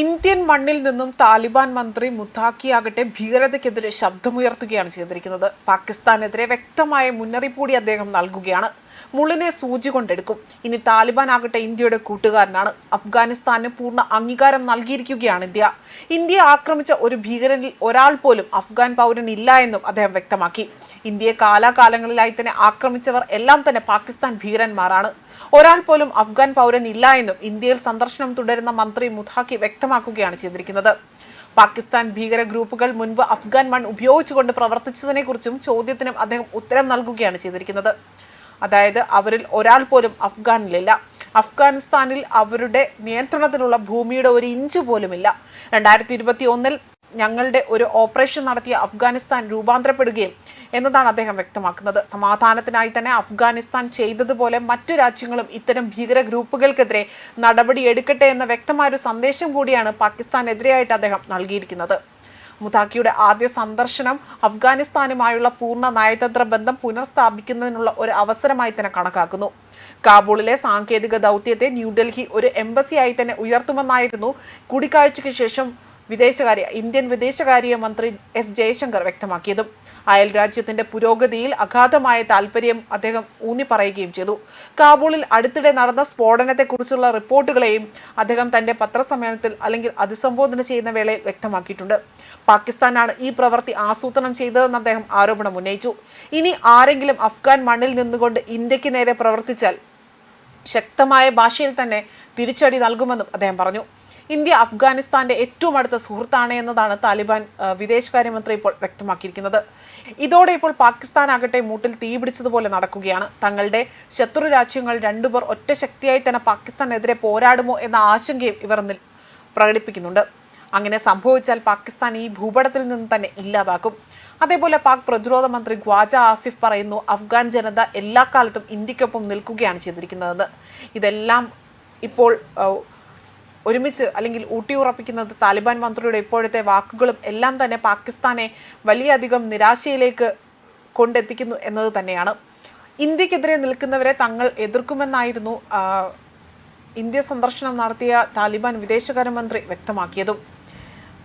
Indian മണ്ണിൽ നിന്നും താലിബാൻ മന്ത്രി മുത്താഖിയാകട്ടെ ഭീകരതയ്ക്കെതിരെ ശബ്ദമുയർത്തുകയാണ് ചെയ്തിരിക്കുന്നത്. പാകിസ്ഥാനെതിരെ വ്യക്തമായ മുന്നറിയിപ്പ് കൂടി അദ്ദേഹം നൽകുകയാണ്. മുളിനെ സൂചി കൊണ്ടെടുക്കും. ഇനി താലിബാൻ ആകട്ടെ ഇന്ത്യയുടെ കൂട്ടുകാരനാണ്. അഫ്ഗാനിസ്ഥാന് പൂർണ അംഗീകാരം നൽകിയിരിക്കുകയാണ് ഇന്ത്യ. ഇന്ത്യയെ ആക്രമിച്ച ഒരു ഭീകരനിൽ ഒരാൾ പോലും അഫ്ഗാൻ പൗരൻ ഇല്ല എന്നും അദ്ദേഹം വ്യക്തമാക്കി. ഇന്ത്യയെ കാലാകാലങ്ങളിലായി തന്നെ ആക്രമിച്ചവർ എല്ലാം തന്നെ പാകിസ്ഥാൻ ഭീകരന്മാരാണ്. ഒരാൾ പോലും അഫ്ഗാൻ പൗരൻ ഇല്ല എന്നും ഇന്ത്യയിൽ സന്ദർശനം തുടരുന്ന മന്ത്രി മുഥാഖി വ്യക്തമാക്കുകയാണ് ചെയ്തിരിക്കുന്നത്. പാകിസ്ഥാൻ ഭീകര ഗ്രൂപ്പുകൾ മുൻപ് അഫ്ഗാൻ മൺ ഉപയോഗിച്ചുകൊണ്ട് പ്രവർത്തിച്ചതിനെക്കുറിച്ചും ചോദ്യത്തിനും അദ്ദേഹം ഉത്തരം നൽകുകയാണ് ചെയ്തിരിക്കുന്നത്. അതായത് അവരിൽ ഒരാൾ പോലും അഫ്ഗാനിലില്ല. അഫ്ഗാനിസ്ഥാനിൽ അവരുടെ നിയന്ത്രണത്തിലുള്ള ഭൂമിയുടെ ഒരു ഇഞ്ച് പോലുമില്ല. രണ്ടായിരത്തി ഇരുപത്തി ഒന്നിൽ ഞങ്ങളുടെ ഒരു ഓപ്പറേഷൻ നടത്തിയ അഫ്ഗാനിസ്ഥാൻ രൂപാന്തരപ്പെടുകയും എന്നതാണ് അദ്ദേഹം വ്യക്തമാക്കുന്നത്. സമാധാനത്തിനായി തന്നെ അഫ്ഗാനിസ്ഥാൻ ചെയ്തതുപോലെ മറ്റു രാജ്യങ്ങളും ഇത്തരം ഭീകര ഗ്രൂപ്പുകൾക്കെതിരെ നടപടി എടുക്കട്ടെ എന്ന വ്യക്തമായ ഒരു സന്ദേശം കൂടിയാണ് പാകിസ്ഥാനെതിരെയായിട്ട് അദ്ദേഹം നൽകിയിരിക്കുന്നത്. മുതാക്കിയുടെ ആദ്യ സന്ദർശനം അഫ്ഗാനിസ്ഥാനുമായുള്ള പൂർണ നയതന്ത്ര ബന്ധം പുനഃസ്ഥാപിക്കുന്നതിനുള്ള ഒരു അവസരമായി തന്നെ കണക്കാക്കുന്നു. കാബൂളിലെ സാങ്കേതിക ദൗത്യത്തെ ന്യൂഡൽഹി ഒരു എംബസിയായി തന്നെ ഉയർത്തുമെന്നായിരുന്നു കൂടിക്കാഴ്ചയ്ക്ക് ശേഷം വിദേശകാര്യ ഇന്ത്യൻ വിദേശകാര്യ മന്ത്രി എസ് ജയശങ്കർ വ്യക്തമാക്കിയതും. അയൽ രാജ്യത്തിന്റെ പുരോഗതിയിൽ അഗാധമായ താല്പര്യം അദ്ദേഹം ഊന്നി പറയുകയും ചെയ്തു. കാബൂളിൽ അടുത്തിടെ നടന്ന സ്ഫോടനത്തെക്കുറിച്ചുള്ള റിപ്പോർട്ടുകളെയും അദ്ദേഹം തന്റെ പത്രസമ്മേളനത്തിൽ അല്ലെങ്കിൽ അഭിസംബോധന ചെയ്യുന്ന വേളയിൽ വ്യക്തമാക്കിയിട്ടുണ്ട്. പാകിസ്ഥാനാണ് ഈ പ്രവൃത്തി ആസൂത്രണം ചെയ്തതെന്ന് അദ്ദേഹം ആരോപണം ഉന്നയിച്ചു. ഇനി ആരെങ്കിലും അഫ്ഗാൻ മണ്ണിൽ നിന്നുകൊണ്ട് ഇന്ത്യയ്ക്ക് നേരെ പ്രവർത്തിച്ചാൽ ശക്തമായ ഭാഷയിൽ തന്നെ തിരിച്ചടി നൽകുമെന്നും അദ്ദേഹം പറഞ്ഞു. ഇന്ത്യ അഫ്ഗാനിസ്ഥാന്റെ ഏറ്റവും അടുത്ത സുഹൃത്താണ് എന്നതാണ് താലിബാൻ വിദേശകാര്യമന്ത്രി ഇപ്പോൾ വ്യക്തമാക്കിയിരിക്കുന്നത്. ഇതോടെ ഇപ്പോൾ പാകിസ്ഥാൻ ആകട്ടെ മൂട്ടിൽ തീപിടിച്ചതുപോലെ നടക്കുകയാണ്. തങ്ങളുടെ ശത്രു രാജ്യങ്ങൾ രണ്ടുപേർ ഒറ്റ ശക്തിയായി തന്നെ പാകിസ്ഥാനെതിരെ പോരാടുമോ എന്ന ആശങ്കയും ഇവർ പ്രകടിപ്പിക്കുന്നുണ്ട്. അങ്ങനെ സംഭവിച്ചാൽ പാകിസ്ഥാൻ ഈ ഭൂപടത്തിൽ നിന്ന് തന്നെ ഇല്ലാതാക്കും. അതേപോലെ പാക് പ്രതിരോധ മന്ത്രി ഖ്വാജ ആസിഫ് പറയുന്നു അഫ്ഗാൻ ജനത എല്ലാ കാലത്തും ഇന്ത്യക്കൊപ്പം നിൽക്കുകയാണ് ചെയ്തിരിക്കുന്നതെന്ന്. ഇതെല്ലാം ഇപ്പോൾ ഒരുമിച്ച് അല്ലെങ്കിൽ ഊട്ടിയുറപ്പിക്കുന്നത് താലിബാൻ മന്ത്രിയുടെ ഇപ്പോഴത്തെ വാക്കുകളും എല്ലാം തന്നെ പാകിസ്ഥാനെ വലിയധികം നിരാശയിലേക്ക് കൊണ്ടെത്തിക്കുന്നു എന്നത് തന്നെയാണ്. ഇന്ത്യക്കെതിരെ നിൽക്കുന്നവരെ തങ്ങൾ എതിർക്കുമെന്നായിരുന്നു ഇന്ത്യ സന്ദർശനം നടത്തിയ താലിബാൻ വിദേശകാര്യമന്ത്രി വ്യക്തമാക്കിയതും.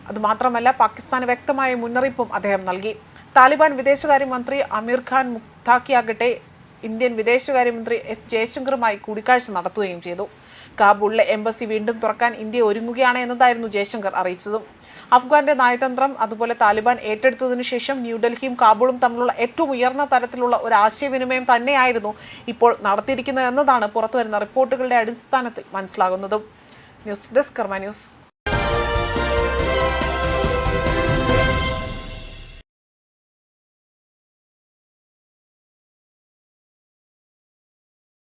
അതുമാത്രമല്ല പാകിസ്ഥാന് വ്യക്തമായ മുന്നറിയിപ്പും അദ്ദേഹം നൽകി. താലിബാൻ വിദേശകാര്യമന്ത്രി അമീർ ഖാൻ മുക്താക്കിയാകട്ടെ ഇന്ത്യൻ വിദേശകാര്യമന്ത്രി എസ് ജയശങ്കറുമായി കൂടിക്കാഴ്ച നടത്തുകയും ചെയ്തു. കാബൂളിലെ എംബസി വീണ്ടും തുറക്കാൻ ഇന്ത്യ ഒരുങ്ങുകയാണ് എന്നതായിരുന്നു ജയശങ്കർ അറിയിച്ചതും. അഫ്ഗാന്റെ നയതന്ത്രം അതുപോലെ താലിബാൻ ഏറ്റെടുത്തതിനു ശേഷം ന്യൂഡൽഹിയും കാബൂളും തമ്മിലുള്ള ഏറ്റവും ഉയർന്ന തരത്തിലുള്ള ഒരു ആശയവിനിമയം തന്നെയായിരുന്നു ഇപ്പോൾ നടത്തിയിരിക്കുന്നത് എന്നതാണ് പുറത്തുവരുന്ന റിപ്പോർട്ടുകളുടെ അടിസ്ഥാനത്തിൽ മനസ്സിലാകുന്നതും. News desk Karma news.